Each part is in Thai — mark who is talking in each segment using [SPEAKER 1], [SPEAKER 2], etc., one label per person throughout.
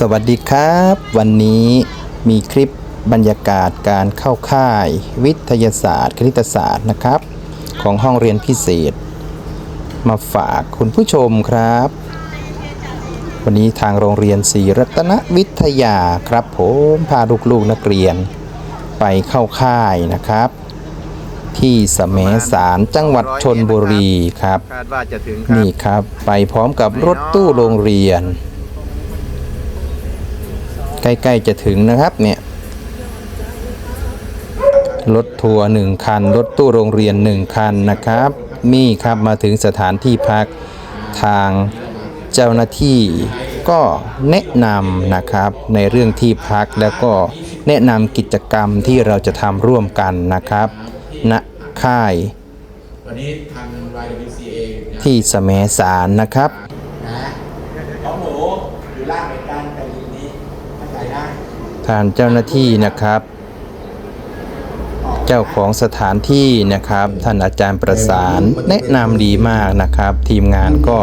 [SPEAKER 1] สวัสดีครับ วันนี้มีคลิปบรรยากาศการเข้าค่าย วิทยาศาสตร์คณิตศาสตร์นะครับ ของห้องเรียนพิเศษ มาฝากคุณผู้ชมครับ วันนี้ทางโรงเรียนศรีรัตนวิทยาครับผมพาลูกๆนักเรียน ไปเข้าค่ายนะครับ ที่สมสารจังหวัดชนบุรีครับ
[SPEAKER 2] คาดว่าจะถึงครับ
[SPEAKER 1] นี่ครับ ไปพร้อมกับรถตู้โรงเรียน ใกล้ๆจะถึงนะครับเนี่ยรถทัวร์หนึ่งคัน รถตู้โรงเรียนหนึ่งคันนะครับ นี่ครับมาถึงสถานที่พักทางเจ้าหน้าที่ก็แนะนำนะครับในเรื่องที่พักแล้วก็แนะนำกิจกรรมที่เราจะทำร่วมกันนะครับณค่าย
[SPEAKER 3] วันนี้ทาง YWCA นะ
[SPEAKER 1] ที่สมสารนะครับ
[SPEAKER 3] นะของหนูอยู่ล่างเหมือนกันแต่อยู่นี้เข้าใจได้
[SPEAKER 1] ทางเจ้าหน้าที่นะครับ เจ้าของสถานที่นะครับ ท่านอาจารย์ประสานแนะนำดีมากนะครับ ทีมงานก็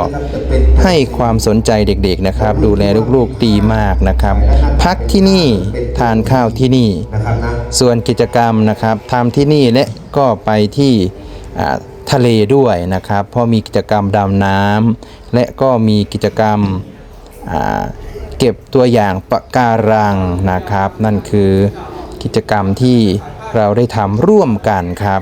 [SPEAKER 1] ให้ความสนใจเด็กๆนะครับ ดูแลลูกๆดีมากนะครับ พักที่นี่ทานข้าวที่นี่
[SPEAKER 3] นะครับ
[SPEAKER 1] ส่วนกิจกรรมนะครับทำที่นี่และก็ไปที่ทะเลด้วยนะครับ เพราะมีกิจกรรมดำน้ำและก็มีกิจกรรม เก็บตัวอย่างปะการังนะครับ นั่นคือกิจกรรมที่เราได้ทำร่วมกันครับ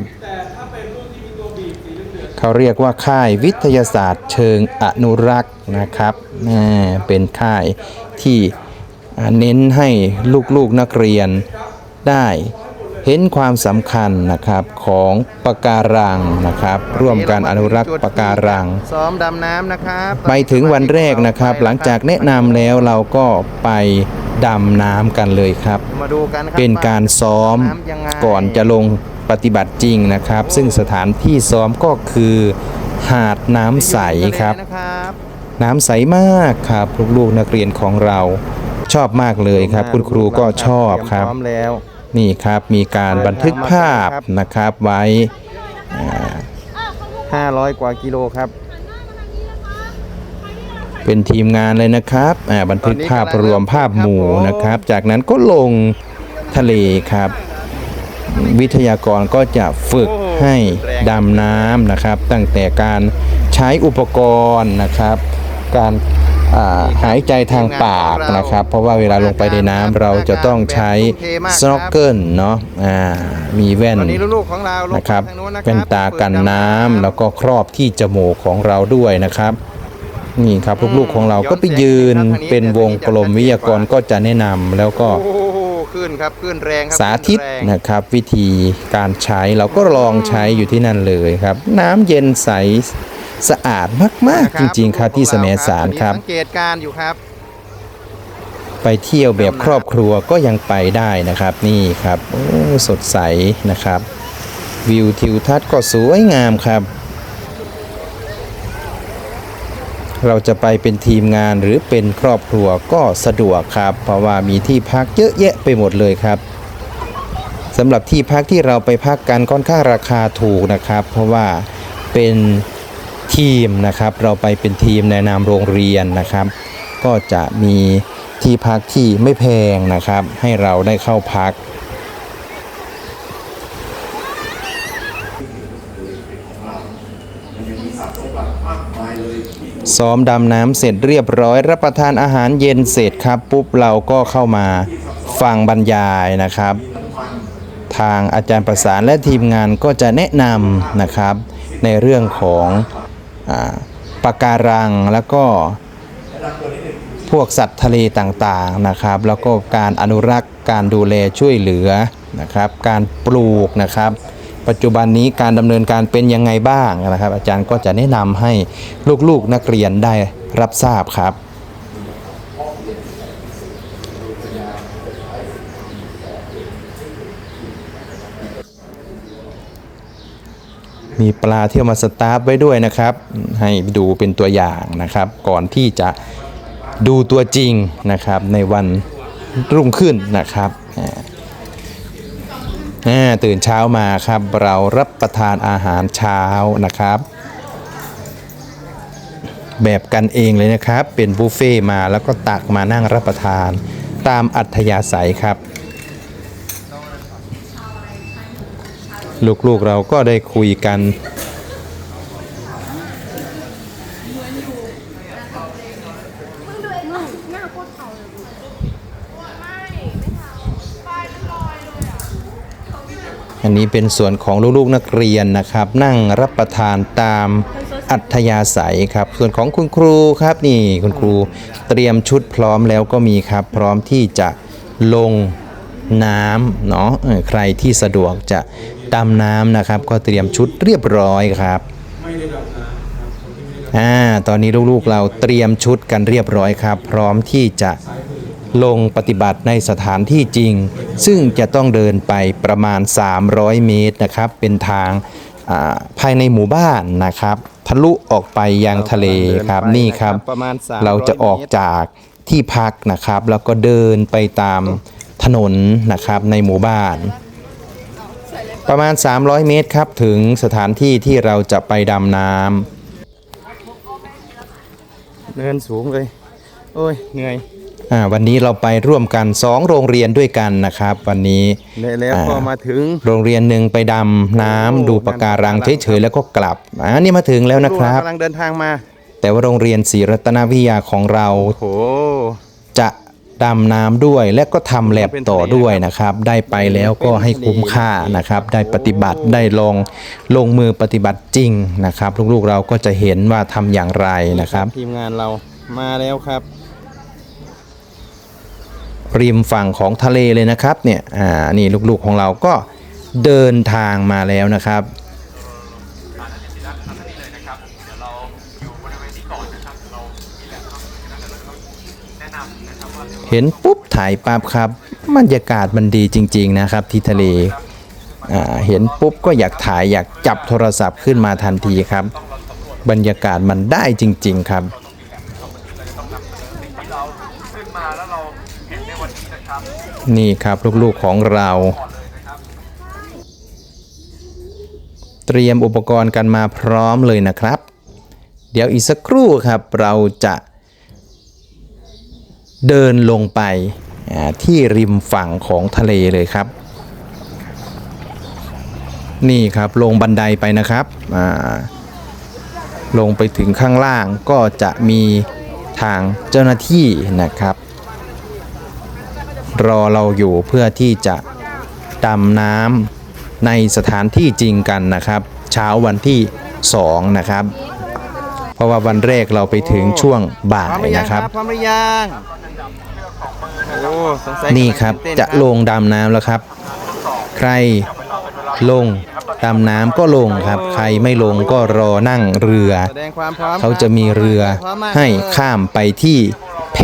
[SPEAKER 1] เขาเรียกว่าค่ายวิทยาศาสตร์เชิงอนุรักษ์นะครับอ่เป็นค่ายที่เน้นให้ลูกๆนักเรียนได้ เห็นความสำคัญนะครับของปะการังนะครับ ร่วมกันอนุรักษ์ปะการัง
[SPEAKER 2] ซ้อมดำน้ำนะครับ
[SPEAKER 1] ไปถึงวันแรกนะครับ หลังจากแนะนำแล้วเราก็ไปดำน้ำกันเลยครับ
[SPEAKER 2] มาดูกันครั
[SPEAKER 1] เป็นการซ้อม
[SPEAKER 2] น้ำยังไง
[SPEAKER 1] ก่อนจะลงปฏิบัติจริงนะครับ ซึ่งสถานที่ซ้อมก็คือหาดน้ำใสครับ
[SPEAKER 2] นะครับ
[SPEAKER 1] น้ำใสมากครับลูกๆนักเรียนของเราชอบมากเลยครับ คุณครูก็ชอบครับ
[SPEAKER 2] พร้อมแล้ว
[SPEAKER 1] นี่ครับมีการบันทึกภาพนะครับไว้
[SPEAKER 2] 500กว่ากิโลครับ
[SPEAKER 1] เป็นทีมงานเลยนะครับอ่าบันทึกภาพรวมภาพหมู่นะครับ จากนั้นก็ลงทะเลครับ วิทยากรก็จะฝึกให้ดำน้ำนะครับ ตั้งแต่การใช้อุปกรณ์นะครับ การอ่า หายใจทางปากนะครับ เพราะว่าเวลาลงไปในน้ำเราจะต้องใช้สโนว์เกิลเนาะอ่ามีแว่น
[SPEAKER 2] ตอนนี้ลูกๆของเราลง
[SPEAKER 1] นะครับ
[SPEAKER 2] ทางนู้นนะครั
[SPEAKER 1] เป็นตากันน้ำแล้วก็ครอบที่จมูกของเราด้วยนะครับนี่ครับลูกๆของเราก็ไปยืนเป็นวงกลมวิทยากรก็จะแนะนำแล้วก็
[SPEAKER 2] โอ้โหขึ้นครับขึ้นแรงครั
[SPEAKER 1] สาธิต
[SPEAKER 2] ขึ้นแรง
[SPEAKER 1] นะครับ วิธีการใช้เราก็ลองใช้อยู่ที่นั่นเลยครับ น้ำเย็นใส สะอาดมาก ๆ จริง ๆ ครับที่สมสารครับ
[SPEAKER 2] สังเกตการณ์อยู่ครับ
[SPEAKER 1] ไปเที่ยวแบบครอบครัวก็ยังไปได้นะครับ นี่ครับโอ้สดใสนะครับ วิวทิวทัศน์ก็สวยงามครับ เราจะไปเป็นทีมงานหรือเป็นครอบครัวก็สะดวกครับ เพราะว่ามีที่พักเยอะแยะไปหมดเลยครับสำหรับที่พักที่เราไปพักกันค่อนข้างราคาถูกนะครับ เพราะว่าเป็น ทีมนะครับ เราไปเป็นทีมในนามโรงเรียนนะครับ ก็จะมีที่พักที่ไม่แพงนะครับ ให้เราได้เข้าพักซ้อมดำน้ำเสร็จเรียบร้อย รับประทานอาหารเย็นเสร็จครับ ปุ๊บเราก็เข้ามาฟังบรรยายนะครับ ทางอาจารย์ประสานและทีมงานก็จะแนะนำนะครับ ในเรื่องของ ปะการังแล้วก็พวกสัตว์ทะเลต่างๆนะครับ แล้วก็การอนุรักษ์การดูแลช่วยเหลือนะครับ การปลูกนะครับ ปัจจุบันนี้การดำเนินการเป็นยังไงบ้างนะครับ อาจารย์ก็จะแนะนำให้ลูกๆนักเรียนได้รับทราบครับ มีปลาเที่ยวมาสตาร์ฟไว้ด้วยนะครับ ให้ดูเป็นตัวอย่างนะครับ ก่อนที่จะดูตัวจริงนะครับในวันรุ่งขึ้นนะครับตื่นเช้ามาครับ เรารับประทานอาหารเช้านะครับบแบบกันเองเลยนะครับ เป็นบุฟเฟ่ต์มาแล้วก็ตักมานั่งรับประทานตามอัธยาศัยครับ ลูกๆเราก็ได้คุยกัน อันนี้เป็นส่วนของลูกๆนักเรียนนะครับ นั่งรับประทานตามอัธยาศัยครับ ส่วนของคุณครูครับนี่คุณครูเตรียมชุดพร้อมแล้วก็มีครับ พร้อมที่จะลงน้ำเนาะใครที่สะดวกจะ ดำน้ำนะครับ ก็เตรียมชุดเรียบร้อยครับอ่าตอนนี้ลูกๆเราเตรียมชุดกันเรียบร้อยครับ พร้อมที่จะลงปฏิบัติในสถานที่จริง ซึ่งจะต้องเดินไปประมาณ 300 เมตรนะครับ เป็นทางอ่าภายในหมู่บ้านนะครับ ทะลุออกไปยังทะเลครับนี่ครับ
[SPEAKER 2] ประมาณ300
[SPEAKER 1] เราจะออกจากที่พักนะครับ แล้วก็เดินไปตามถนนนะครับในหมู่บ้าน ประมาณ 300 เมตรครับ ถึงสถานที่ที่เราจะไปดำน้ำ
[SPEAKER 2] เนินสูงเลย โอ้ย เหนื่อย
[SPEAKER 1] อ่าวันนี้เราไปร่วมกัน 2 โรงเรียนด้วยกันนะครับ วันนี้
[SPEAKER 2] และแล้ว
[SPEAKER 1] อ่า
[SPEAKER 2] พอมาถึง
[SPEAKER 1] โรงเรียนหนึ่งไปดำน้ำ
[SPEAKER 2] โอ้
[SPEAKER 1] ดูปะการังเฉยๆแล้วก็กลับอ่านี่มาถึงแล้วนะครับ
[SPEAKER 2] กำลังเดินทางมา
[SPEAKER 1] แต่ว่าโรงเรียนศรีรัตนวิทยาของเรา
[SPEAKER 2] โอ้ โห
[SPEAKER 1] จะดำน้ำด้วย และก็ทำแลบต่อด้วยนะครับ ได้ไปแล้วก็ให้คุ้มค่านะครับ ได้ปฏิบัติได้ลองลงมือปฏิบัติจริงนะครับ ลูกๆเราก็จะเห็นว่าทำอย่างไรนะครับ
[SPEAKER 2] ทีมงานเรามาแล้วครับ
[SPEAKER 1] ริมฝั่งของทะเลเลยนะครับเนี่ยอ่านี่ลูกๆของเราก็เดินทางมาแล้วนะครับ เห็นปุ๊บถ่ายปั๊บครับบรรยากาศมันดีจริง ๆนะครับ ที่ทะเลเห็นปุ๊บก็อยากถ่ายอยากจับโทรศัพท์ขึ้นมาทันทีครับ บรรยากาศมันได้จริง ๆครับนี่ครับลูกๆของเรา เตรียมอุปกรณ์กันมาพร้อมเลยนะครับ เดี๋ยวอีกสักครู่ครับ เราจะ เดินลงไปที่ริมฝั่งของทะเลเลยครับ นี่ครับลงบันไดไปนะครับ ลงไปถึงข้างล่างก็จะมีทางเจ้าหน้าที่นะครับ รอเราอยู่เพื่อที่จะดำน้ำในสถานที่จริงกันนะครับ เช้าวันที่2นะครับ เพราะว่าวันแรกเราไปถึงช่วงบ่า
[SPEAKER 2] ย
[SPEAKER 1] นะ
[SPEAKER 2] ครับบพร้อมหรือยัง โอ้สงสัย
[SPEAKER 1] นี่ครับ
[SPEAKER 2] กำลังตื่น
[SPEAKER 1] จะ
[SPEAKER 2] เต้น
[SPEAKER 1] ลงดำน้ำแล้วครับ ใครลงดำน้ำก็ลงครับ ใครไม่ลงก็รอนั่งเรือ
[SPEAKER 2] แสดงความพร้อม
[SPEAKER 1] เขาจะมีเรือ
[SPEAKER 2] พร้อมมาก
[SPEAKER 1] ให้ข้ามไปที่แพ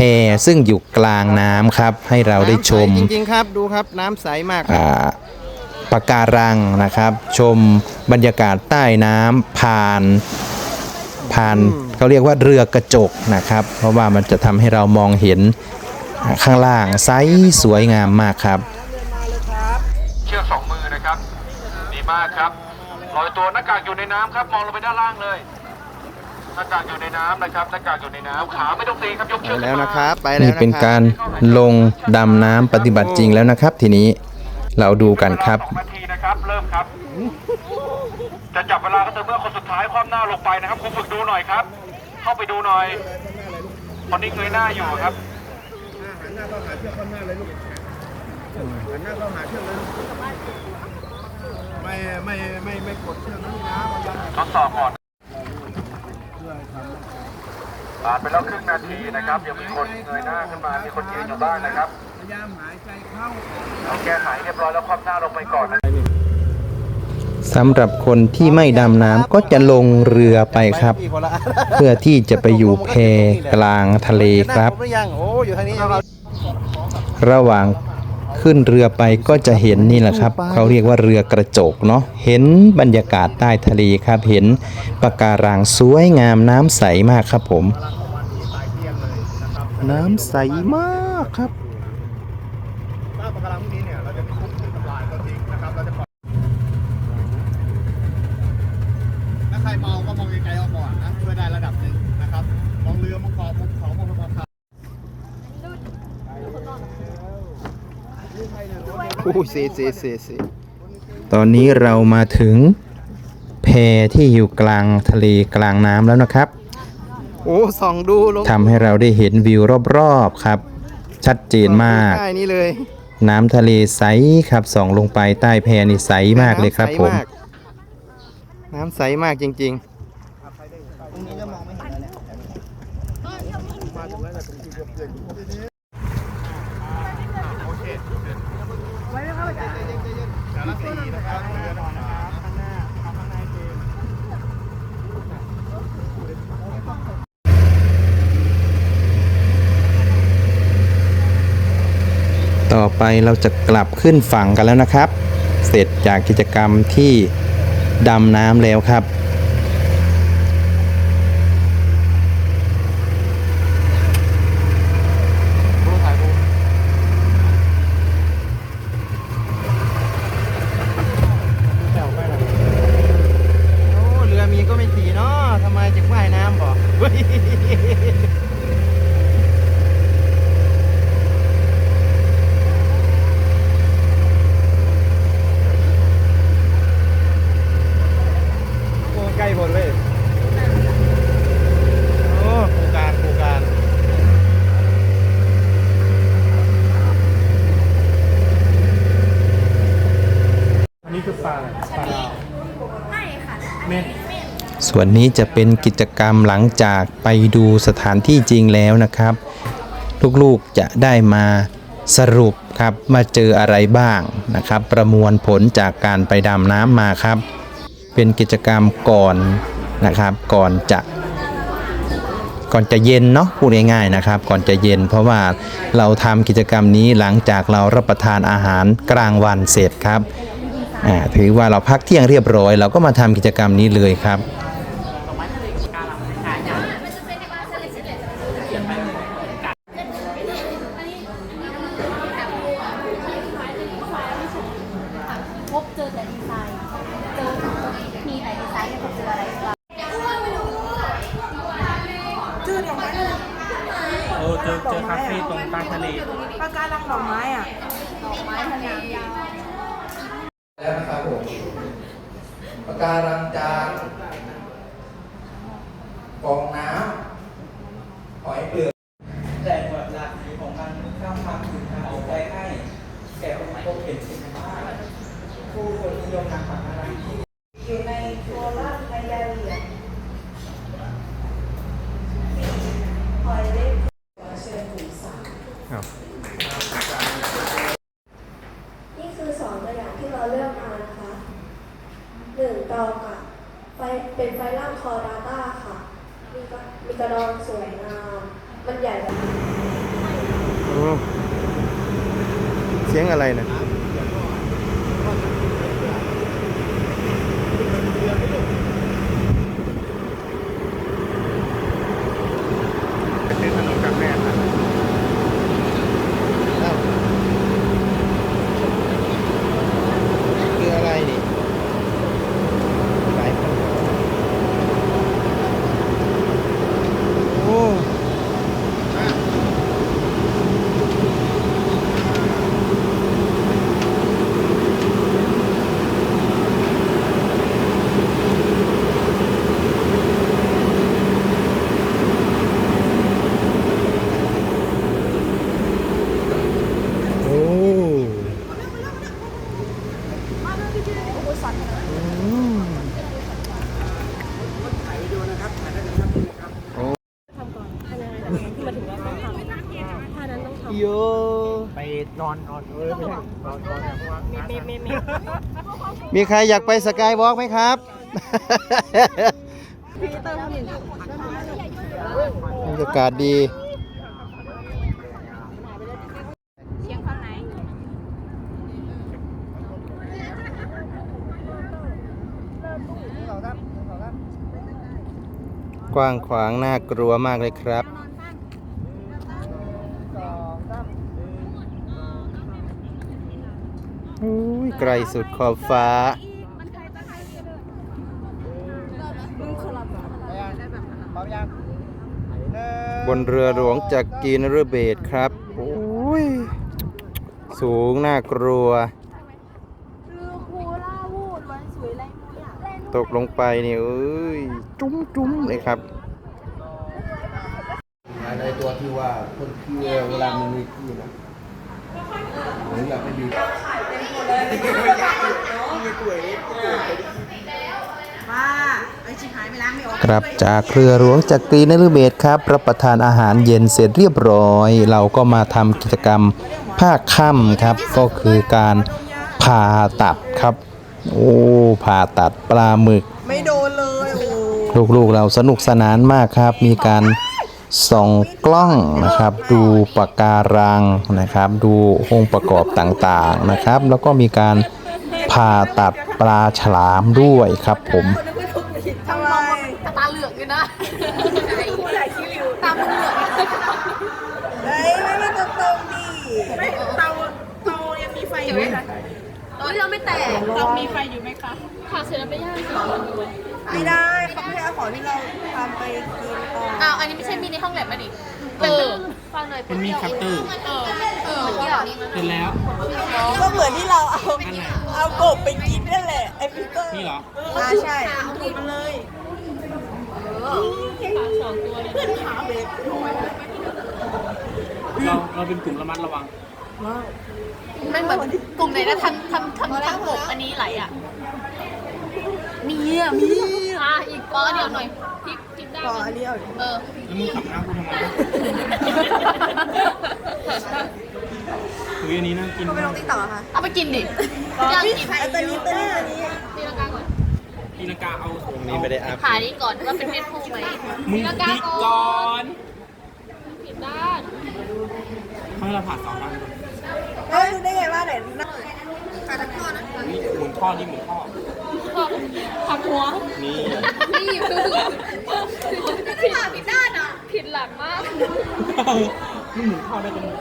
[SPEAKER 1] ซึ่งอยู่กลางน้ำครับ ให้เราได้ชม
[SPEAKER 2] น้ำใสจริงๆครับดูครับน้ำใสมากครับ
[SPEAKER 1] อ่าปะการังนะครับ ชมบรรยากาศใต้น้ำผ่าน ผ่าน เขาเรียกว่าเรือกระจกนะครับ เพราะว่ามันจะทำให้เรามองเห็นอ่าข้างล่างไซส์สวยงามมากครับ
[SPEAKER 4] เชือกสองมือนะครับ ดีมากครับลอยตัวหน้ากากอยู่ในน้ำครับมองลงไปด้านล่างเลยหน้ากากอยู่ในน้ำนะครับหน้ากากอยู่ในน้ำขาไม่ต้องตีครับยก
[SPEAKER 2] ไป
[SPEAKER 4] เชือก
[SPEAKER 2] แล้ว
[SPEAKER 4] ขึ้นมา
[SPEAKER 2] นะครับไปแล้ว
[SPEAKER 1] นี่
[SPEAKER 2] นะครับ
[SPEAKER 1] เป็นการลงดำน้ำปฏิบัติจริงแล้วนะครับ ทีนี้เราดูกันครับ
[SPEAKER 4] สองนาทีนะครับเริ่มครับ จะจับเวลาก็ต่อเมื่อคนสุดท้ายคว่ำหน้าลงไปนะครับคุณฝึกดูหน่อยครับ เข้าไปดูหน่อยคนนี้เงยหน้าอยู่ครับ
[SPEAKER 3] ไม่ไม่ไม่ไม่กดเชือกนะลูกนะ
[SPEAKER 4] ทดสอบก่อนผ่านไปแล้วครึ่งนาทีนะครับยังมีคนเงยหน้าขึ้นมามีคนยืนอยู่บ้างนะครับ
[SPEAKER 3] พยายามหายใจเข้า
[SPEAKER 4] เราแก้ไขเรียบร้อยแล้วคว่ำหน้าลงไปก่อนนะครับ
[SPEAKER 1] สำหรับคนที่ไม่ดำน้ำก็จะลงเรือไปครับ เพื่อที่จะไปอยู่แพกลางทะเลครับ
[SPEAKER 2] ระ
[SPEAKER 1] หว่างขึ้นเรือไปก็จะเห็นนี่แหละครับ เขาเรียกว่าเรือกระจกเนาะเห็นบรรยากาศใต้ทะเลครับ เห็นปะการังสวยงามน้ำใสมากครับผม
[SPEAKER 2] น้ำใสมากครับ
[SPEAKER 3] ปะการังพวกนี้เนี่ยเราจะทุบทำลายก็ทิ้งนะครับเราจะปล่อยถ้าใคร เมาก็มองไกลๆเอาก่อนนะช่วยได้ระดับหนึ่งนะครับ
[SPEAKER 1] อู้เซเซเซเซตอนนี้เรามาถึงแพที่อยู่กลางทะเลกลางน้ำแล้วนะครับ
[SPEAKER 2] โอ้ส่องดูลง
[SPEAKER 1] ทำให้เราได้เห็นวิวรอบๆครับ ชัดเจนมาก
[SPEAKER 2] ใช่นี่เลย
[SPEAKER 1] น้ำทะเลใสครับส่องลงไปใต้แพนี่ใสมากเลยครับผม
[SPEAKER 2] น้ำใสมากจริงๆ
[SPEAKER 1] ต่อไปเราจะกลับขึ้นฝั่งกันแล้วนะครับ เสร็จจากกิจกรรมที่ ดำน้ำแล้วครับ
[SPEAKER 2] โอ้เรือมีก็ไม่ขี่เนาะทำไมจะว่ายน้ำบ่เฮ้ยโอ้ใกล้หมดเลย โอ้กูการกูการ
[SPEAKER 1] ส่วนนี้จะเป็นกิจกรรมหลังจากไปดูสถานที่จริงแล้วนะครับ ลูกๆจะได้มาสรุปครับมาเจออะไรบ้างนะครับ ประมวลผลจากการไปดำน้ำมาครับ เป็นกิจกรรมก่อนนะครับ ก่อนจะก่อนจะเย็นเนาะพูดง่ายๆนะครับ ก่อนจะเย็น เพราะว่าเราทำกิจกรรมนี้หลังจากเรารับประทานอาหารกลางวันเสร็จครับถือว่าเราพักเที่ยงเรียบร้อย เราก็มาทำกิจกรรมนี้เลยครับ
[SPEAKER 5] มี
[SPEAKER 6] ใค
[SPEAKER 2] รอยากไป
[SPEAKER 7] ส
[SPEAKER 8] กาย
[SPEAKER 6] ว
[SPEAKER 2] อล์กไหมครับ บรรยากาศดี
[SPEAKER 1] กว้างขวางน่ากลัวมากเลยครับ อุ้ย ไกลสุดขอบฟ้า บนเรือหลวงจากกีนฤเบศครับ โอ้ย สูงน่ากลัว ตกลงไปนี่เอ้ย จุ้มจุ้มเลยครับ
[SPEAKER 9] ในตัวที่ว่าคนขี้เวลามันมีขี้นะ เหมือนแบบไม่มี
[SPEAKER 1] ครับจากเรือหลวงจากกรีนฤเบศครับรับประทานอาหารเย็นเสร็จเรียบร้อย เราก็มาทำกิจกรรมภาคค่ำครับ ก็คือการผ่าตัดครับ โอ้ผ่าตัดปลาหมึก
[SPEAKER 10] ไม่โดนเลยโอ้
[SPEAKER 1] ลูกๆเราสนุกสนานมากครับ มีการ ส่องกล้องนะครับ ดูปะการังนะครับ ดูองค์ประกอบต่างๆนะครับ แล้วก็มีการผ่าตัดปลาฉลามด้วยครับผม
[SPEAKER 10] ทำไม
[SPEAKER 11] ตาเหลือกเลยนะตามันเหลือก
[SPEAKER 10] เฮ้ยไม่ไม่ตรงตรงดิไม่เตาเตายังมีไฟอยู่ไหมคะ
[SPEAKER 11] ตอนเราไม่แตก
[SPEAKER 10] เตามีไฟอยู่ไหมคะ
[SPEAKER 11] ผ่าเสร็จแล้วไปย่างก่อน
[SPEAKER 10] ไม่ได้เขาไม่ให้เอาของที่เรา ทำไปกินก่อน
[SPEAKER 11] อ้าวอันนี้ไม่ใช่มีในห้องแลบมาดิเออฟังหน่อยเป็นมีคัตเตอร์เออเออเกี่ยวเป็นแล้ว
[SPEAKER 10] ก็เหมือนที่เราเอาเอากบไปกินนั่นแหละไอพีเตอร์นี่เหรออ่าใช่ถูกมาเลยสองตัวเพื่อนขาเบรก
[SPEAKER 12] เราเราเป็นกลุ่มระมัดระวัง
[SPEAKER 11] มันเหมือนกลุ่มไหนนะทำทำทำทำกบอันนี้ไหลอะมีอะมีอะอีกก้อนเดียวหน่อยพลิก พลิกได้
[SPEAKER 10] ก่อ
[SPEAKER 11] ไหม
[SPEAKER 10] อันนี้เอา
[SPEAKER 11] เออ
[SPEAKER 12] แล้วมึงขับหน้ากูทำไมคุยอันนี้น่ากิน
[SPEAKER 10] ไม่
[SPEAKER 12] มา
[SPEAKER 10] ต้อกงติ๊กต่อค่ะ
[SPEAKER 11] เอาไปกินดิย่างกิน
[SPEAKER 10] อันตัวนี้ตัวนี้อันนี้
[SPEAKER 11] ตีลังกาก่อน
[SPEAKER 12] ตีลังกาเอา
[SPEAKER 1] ตรงนี้ไม่ได้อัพ
[SPEAKER 11] หานี่ก่อนว่าเป็นเพศผู้ไหม
[SPEAKER 12] มึง
[SPEAKER 11] ตีลัง
[SPEAKER 12] พ
[SPEAKER 11] กา
[SPEAKER 12] ลิก
[SPEAKER 11] ก่
[SPEAKER 12] ก่
[SPEAKER 11] อ
[SPEAKER 12] อนน
[SPEAKER 11] ผิดด้าน
[SPEAKER 12] เขาให้เราผ่าสองด้านก่อน
[SPEAKER 10] เอ้ยรู้ได้ไงว่าไหนนะขาทั้งตัวนะ
[SPEAKER 12] นี่หมุนท่อนี่หมุนท่อ
[SPEAKER 11] ผักหัว
[SPEAKER 12] นี่
[SPEAKER 11] นี่คือผิดผิดด้านอะ ผิดหลักมาก
[SPEAKER 12] นี่หมุนท่อได้ตรงนี้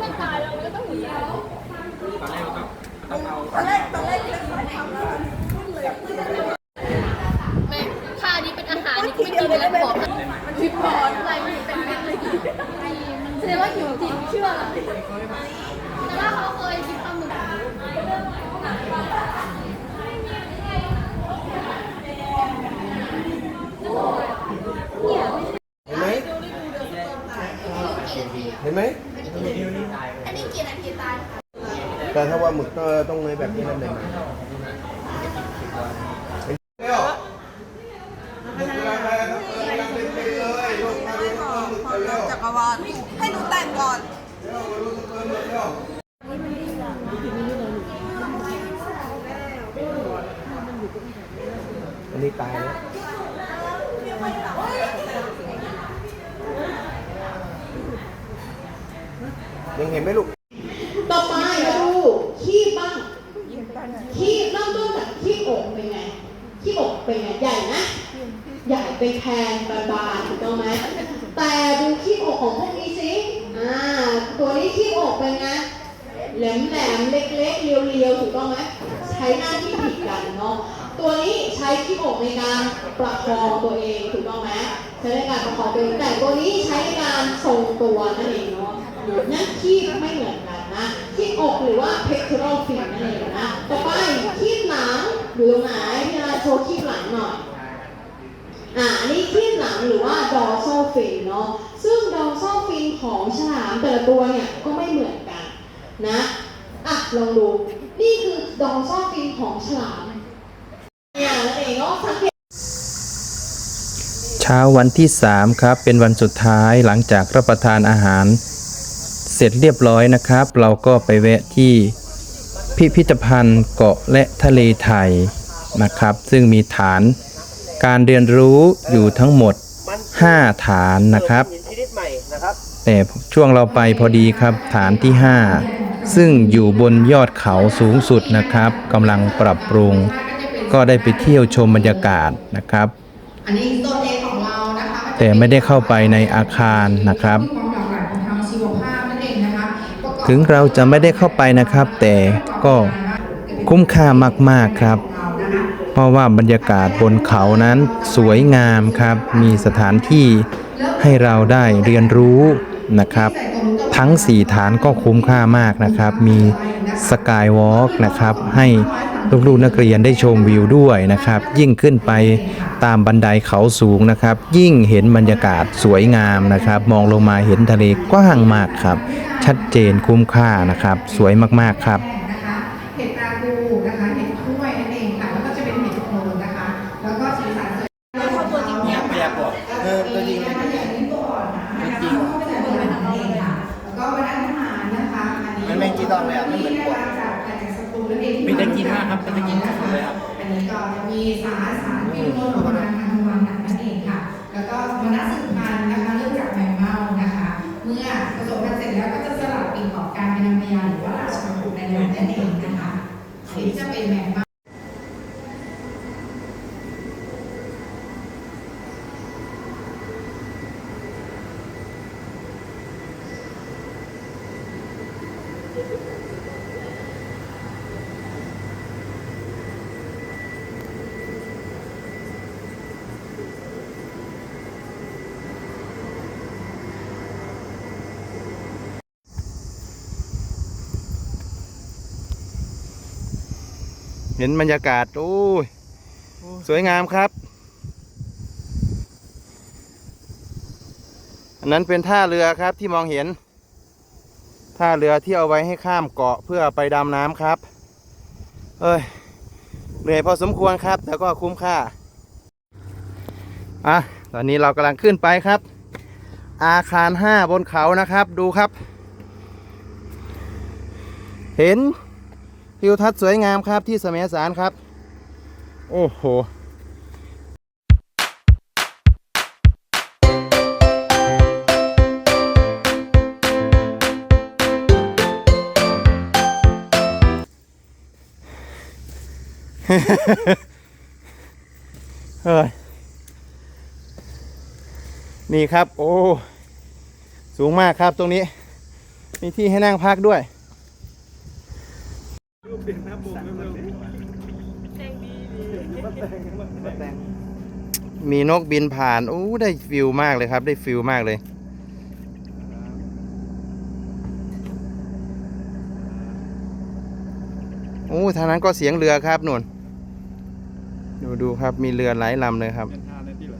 [SPEAKER 11] ถ้าตายเราก็ต้องหมุนแล้ว
[SPEAKER 12] ตอนแรกเราต้องต้องเอา
[SPEAKER 10] ตอนแรกตอนแรกเลย
[SPEAKER 11] แม่ถ้าอันนี้เป็นอาหารนี่ก็ไม่กินแล้วบอกมันผิดพออะไรมันเป็นเม็ดเลยแสดงว่าหิวจริงเชื่อเลยแต่ว่าเขาเคยกินปลาหมึก
[SPEAKER 9] เห็นไหมเห็นไหม
[SPEAKER 11] อันนี้กี่นาทีตาย
[SPEAKER 9] แต่ถ้าว่าหมึกก็ต้องในแบบนี้นั่นเลยนะเร็วหมึกอะไรอะไรทั้งเปิดทั้งเต็มเลยลูกมาดูทั้งเปิดหมึกเร็ว
[SPEAKER 10] จักรวาลให้หนูแต่งก่อน
[SPEAKER 9] อันนี้ตายแล้ว ยังเห็นไหมลูก
[SPEAKER 13] ต่อไปมาดูคีบบ้างคีบเริ่มต้นจากคีบอกเป็นไงคีบอกเป็นไง ใหญ่นะ ใหญ่เป็นแพงบานๆถูกต้องไหม แต่ดูคีบอกของพวกนี้สิอ่า ตัวนี้คีบอกเป็นไง แหลมแหลมๆเล็กๆ เรียวๆ ถูกต้องไหม ใช้หน้าที่ผิดกันเนาะ ตัวนี้ใช้คีบอกในการประคองตัวเองถูกต้องไหม ใช้ในการประคองตัวเองแต่ตัวนี้ใช้ในการทรงตัวนั่นเองเนาะ นั่นคีบไม่เหมือนกันนะคีบอกหรือว่า pectoral fin นั่นเองนะต่อไปคีบหลังอยู่ตรงไหนพี่นาโชว์คีบหลังหน่อยอ่าอันนี้คีบหลังหรือว่า dorsal fin เนาะซึ่ง dorsal fin ของฉลามแต่ละตัวเนี่ยก็ไม่เหมือนกันนะอะลองดูนี่คือ dorsal fin ของฉลามเนี่ยนั่นเองเนาะสังเกต
[SPEAKER 1] เช้าวันที่ 3 ครับ เป็นวันสุดท้ายหลังจากรับประทานอาหาร เสร็จเรียบร้อยนะครับ เราก็ไปแวะที่พิพิธภัณฑ์เกาะและทะเลไทยนะครับ ซึ่งมีฐานการเรียนรู้อยู่ทั้งหมด 5 ฐานนะครับ แต่ช่วงเราไปพอดีครับฐานที่ 5 ซึ่งอยู่บนยอดเขาสูงสุดนะครับกำลังปรับปรุง ก็ได้ไปเที่ยวชมบรรยากาศนะครับ แต่ไม่ได้เข้าไปในอาคารนะครับ ถึงเราจะไม่ได้เข้าไปนะครับ แต่ก็คุ้มค่ามากๆครับ เพราะว่าบรรยากาศบนเขานั้นสวยงามครับ มีสถานที่ให้
[SPEAKER 2] เราได้เรียนรู้นะครับ ทั้ง 4 ฐานก็คุ้มค่ามากนะครับ มีสกายวอล์กนะครับให้ ลูกๆนักเรียนได้ชมวิวด้วยนะครับ ยิ่งขึ้นไปตามบันไดเขาสูงนะครับ ยิ่งเห็นบรรยากาศสวยงามนะครับ มองลงมาเห็นทะเลกว้างมากครับ ชัดเจนคุ้มค่านะครับ สวยมากๆครับ
[SPEAKER 14] เห็ดรากูนะคะเห็ดถ้วยนั่นเองค่ะแล้วก็จะเป็นเห็ดโคนนะคะ แล้วก็สีสันสวยแล้วก็ตัวจริงเนี่ย
[SPEAKER 12] ไม่อยากบอกเออตัวจริง
[SPEAKER 14] นะคะอย่างนี้ตัวอ่อนนะคะแล้วก็เป็นตัวเป็นนั่นเองค่ะแล้วก็วันอาหารนะคะอันนี้
[SPEAKER 12] มันไม่กี่ตอนเลยอะไม่เหมือนกบ
[SPEAKER 14] จากจาก สตูนั่นเอง
[SPEAKER 12] มีแต่กินมากครับเป็นตะกินสุดเลยครับ
[SPEAKER 14] อันนี้ก็จะมีสารสารพิษโนโลมาทางทวารหนักนั่นเองค่ะ แล้วก็มนัสสืบพันธุ์นะคะเริ่มจากแมงเม่านะคะ เมื่อผสมกันเสร็จแล้วก็จะสลัดปีกออกกลารเป็นนางพญาหรือว่าราชาบุตรในหลวงนั่นเองนะคะอันนี้จะเป็นแมงเม่า
[SPEAKER 2] เห็นบรรยากาศ โอ้ย สวยงามครับ อันนั้นเป็นท่าเรือครับที่มองเห็น ท่าเรือที่เอาไว้ให้ข้ามเกาะเพื่อไปดำน้ำครับ เอ้ย เหนื่อยพอสมควรครับ แต่ก็คุ้มค่า อะ ตอนนี้เรากำลังขึ้นไปครับ อาคาร5บนเขานะครับ ดูครับ เห็น ทิวทัศน์สวยงามครับที่สมสารครับ โอ้โหเฮ้ยนี่ครับ โอ้ สูงมากครับตรงนี้ มีที่ให้นั่งพักด้วย มีนกบินผ่านโอ้ได้ฟิลมากเลยครับ ได้ฟิลมากเลย โอ้ทางนั้นก็เสียงเรือครับนุ่นดูดูครับมีเรือหลายลำเลยครับ
[SPEAKER 15] เป็นท่าในที่เหรอ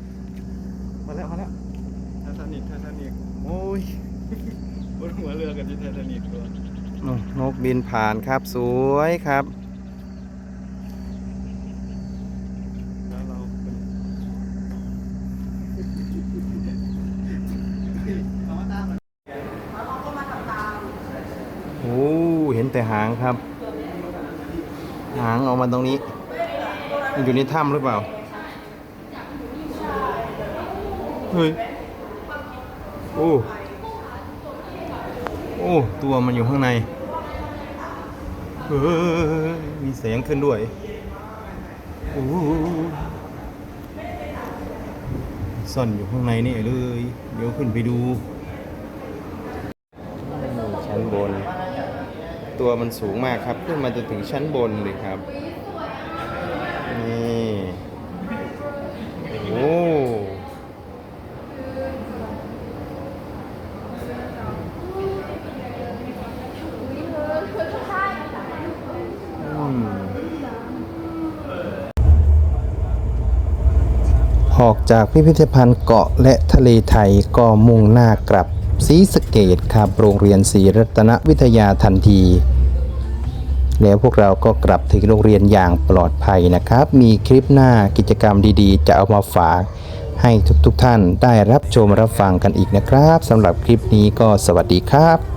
[SPEAKER 2] มาแล้วมาแล้ว
[SPEAKER 15] ไททานิกไททานิก
[SPEAKER 2] โอ้ย
[SPEAKER 15] บนหัวเรือกันที่ไททานิกตัว
[SPEAKER 2] นู่นนกบินผ่านครับสวยครับ
[SPEAKER 15] แล้วเราเป็น
[SPEAKER 2] โอ้ เหางครับ หางออกมาตรงนี้ อยู่ในถ้ำหรือเปล่า เฮ้ย โอ้ โอ้ ตัวมันอยู่ข้างใน เฮ้ย มีแสงขึ้นด้วย โอ้ซ่อนอยู่ข้างในนี่เลย เดี๋ยวขึ้นไปดู ชั้นบน ตัวมันสูงมากครับ ขึ้นมาจนถึงชั้นบนเลยครับ นี่โอ้อืมออกจากพิพิธภัณฑ์เกาะและทะเลไทยก็มุ่งหน้ากลับ ศรีสเกตครับโรงเรียนศรีรัตนวิทยาทันที แล้วพวกเราก็กลับถึงโรงเรียนอย่างปลอดภัยนะครับ มีคลิปหน้ากิจกรรมดีๆ จะเอามาฝากให้ทุกๆท่านได้รับชมรับฟังกันอีกนะครับสำหรับคลิปนี้ก็สวัสดีครับ